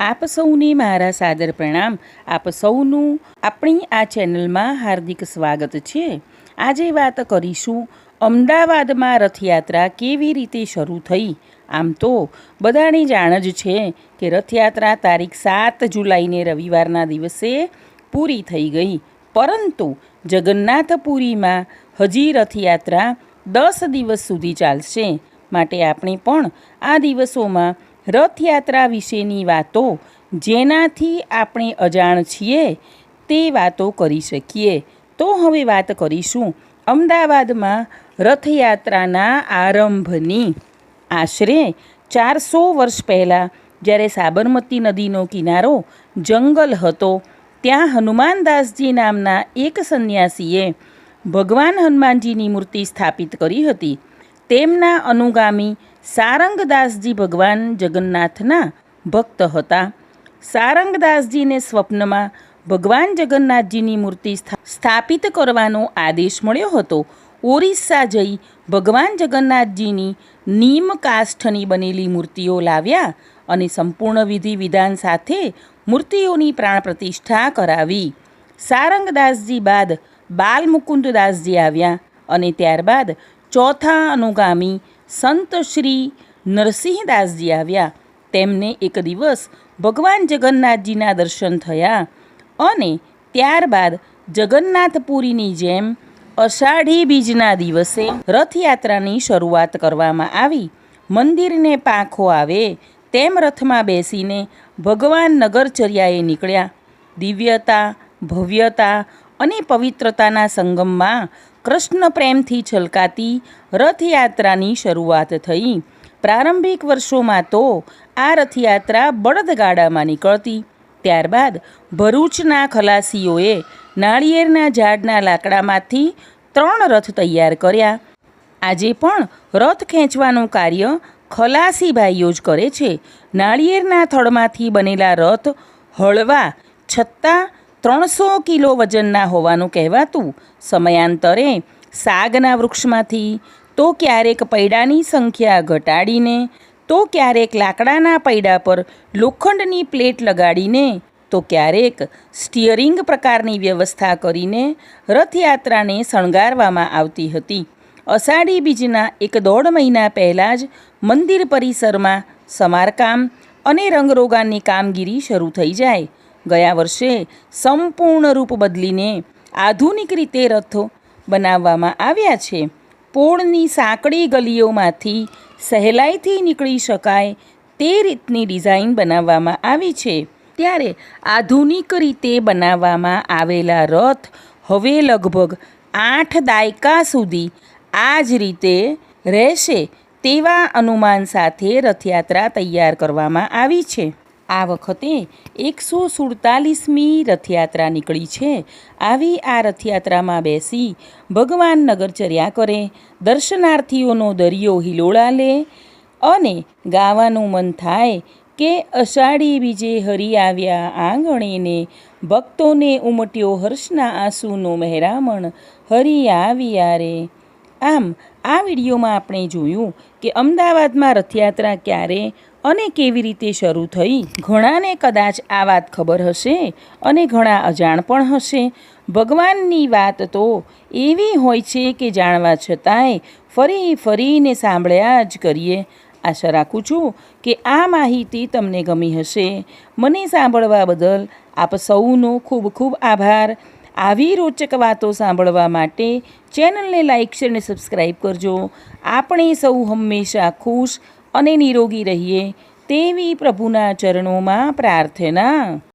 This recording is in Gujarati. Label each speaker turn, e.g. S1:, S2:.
S1: આપ સૌને મારા સાદર પ્રણામ. આપ સૌનું આપણી આ ચેનલમાં હાર્દિક સ્વાગત છે. આજે વાત કરીશું અમદાવાદમાં રથયાત્રા કેવી રીતે શરૂ થઈ? આમ તો બધાની જાણ જ છે કે રથયાત્રા તારીખ સાત જુલાઈને રવિવારના દિવસે પૂરી થઈ ગઈ. પરંતુ જગન્નાથપુરીમાં હજી રથયાત્રા દસ દિવસ સુધી ચાલશે. માટે આપણે પણ આ દિવસોમાં રથયાત્રા વિશેની વાતો જેનાથી આપણે અજાણ છીએ તે વાતો કરી શકીએ. તો હવે વાત કરીશું અમદાવાદમાં રથયાત્રાના આરંભની. આશરે ચારસો વર્ષ પહેલાં જ્યારે સાબરમતી નદીનો કિનારો જંગલ હતો, ત્યાં હનુમાનદાસજી નામના એક સંન્યાસીએ ભગવાન હનુમાનજીની મૂર્તિ સ્થાપિત કરી હતી. તેમના અનુગામી સારંગદાસજી ભગવાન જગન્નાથના ભક્ત હતા. સારંગદાસજીને સ્વપ્નમાં ભગવાન જગન્નાથજીની મૂર્તિ સ્થાપિત કરવાનો આદેશ મળ્યો હતો. ઓરિસ્સા જઈ ભગવાન જગન્નાથજીની નીમ કાષ્ઠની બનેલી મૂર્તિઓ લાવ્યા અને સંપૂર્ણ વિધિ વિધાન સાથે મૂર્તિઓની પ્રાણ પ્રતિષ્ઠા કરાવી. સારંગદાસજી બાદ બાલમુકુંદદાસજી આવ્યા અને ત્યારબાદ ચોથા અનુગામી સંત શ્રી નરસિંહદાસજી આવ્યા. તેમને એક દિવસ ભગવાન જગન્નાથજીના દર્શન થયા અને ત્યારબાદ જગન્નાથપુરીની જેમ અષાઢી બીજના દિવસે રથયાત્રાની શરૂઆત કરવામાં આવી. મંદિરને પાંખો આવે તેમ રથમાં બેસીને ભગવાન નગરચર્યાએ નીકળ્યા. દિવ્યતા, ભવ્યતા અને પવિત્રતાના સંગમમાં કૃષ્ણ પ્રેમથી છલકાતી રથયાત્રાની શરૂઆત થઈ. પ્રારંભિક વર્ષોમાં તો આ રથયાત્રા બળદગાડામાં નીકળતી. ત્યારબાદ ભરૂચના ખલાસીઓએ નાળિયેરના ઝાડના લાકડામાંથી ત્રણ રથ તૈયાર કર્યા. આજે પણ રથ ખેંચવાનું કાર્ય ખલાસી ભાઈઓ જ કરે છે. નાળિયેરના થડમાંથી બનેલા રથ હળવા છતાં ત્રણસો કિલો વજનના હોવાનું કહેવાતું. સમયાંતરે સાગના વૃક્ષમાંથી તો ક્યારેક પૈડાની સંખ્યા ઘટાડીને, તો ક્યારેક લાકડાના પૈડા પર લોખંડની પ્લેટ લગાડીને, તો ક્યારેક સ્ટીયરિંગ પ્રકારની વ્યવસ્થા કરીને રથયાત્રાને શણગારવામાં આવતી હતી. અષાઢી બીજના એક દોઢ મહિના પહેલાં જ મંદિર પરિસરમાં સમારકામ અને રંગરોગાનની કામગીરી શરૂ થઈ જાય. ગયા વર્ષે સંપૂર્ણ રૂપ બદલીને આધુનિક રીતે રથો બનાવવામાં આવ્યા છે. પોળની સાંકડી ગલીઓમાંથી સહેલાઈથી નીકળી શકાય તે રીતની ડિઝાઇન બનાવવામાં આવી છે. ત્યારે આધુનિક રીતે બનાવવામાં આવેલા રથ હવે લગભગ આઠ દાયકા સુધી આ જ રીતે રહેશે તેવા અનુમાન સાથે રથયાત્રા તૈયાર કરવામાં આવી છે. આ વખતે એકસો સુડતાલીસમી રથયાત્રા નીકળી છે. આવી આ રથયાત્રામાં બેસી ભગવાન નગરચર્યા કરે, દર્શનાર્થીઓનો દરિયો હિલોળા લે અને ગાવાનું મન થાય કે અષાઢી બીજે હરી આવ્યા આંગણેને ભક્તોને ઉમટ્યો હર્ષના આંસુનો મહેરામણ, હરી આવ્યા રે. આમ, આ વિડીયોમાં આપણે જોયું કે અમદાવાદમાં રથયાત્રા ક્યારે અને કેવી રીતે શરૂ થઈ? ઘણાને કદાચ આ વાત ખબર હશે અને ઘણા અજાણ પણ હશે. ભગવાનની વાત તો એવી હોય છે કે જાણવા છતાંય ફરી ફરીને સાંભળ્યા જ કરીએ. આશા રાખું છું કે આ માહિતી તમને ગમી હશે. મને સાંભળવા બદલ આપ સૌનો ખૂબ ખૂબ આભાર. આવી રોચક વાતો સાંભળવા માટે ચેનલને લાઇક શેર અને સબસ્ક્રાઈબ કરજો. આપણે સૌ હંમેશા ખુશ અને નિરોગી રહીએ તેવી પ્રભુના ચરણોમાં પ્રાર્થના.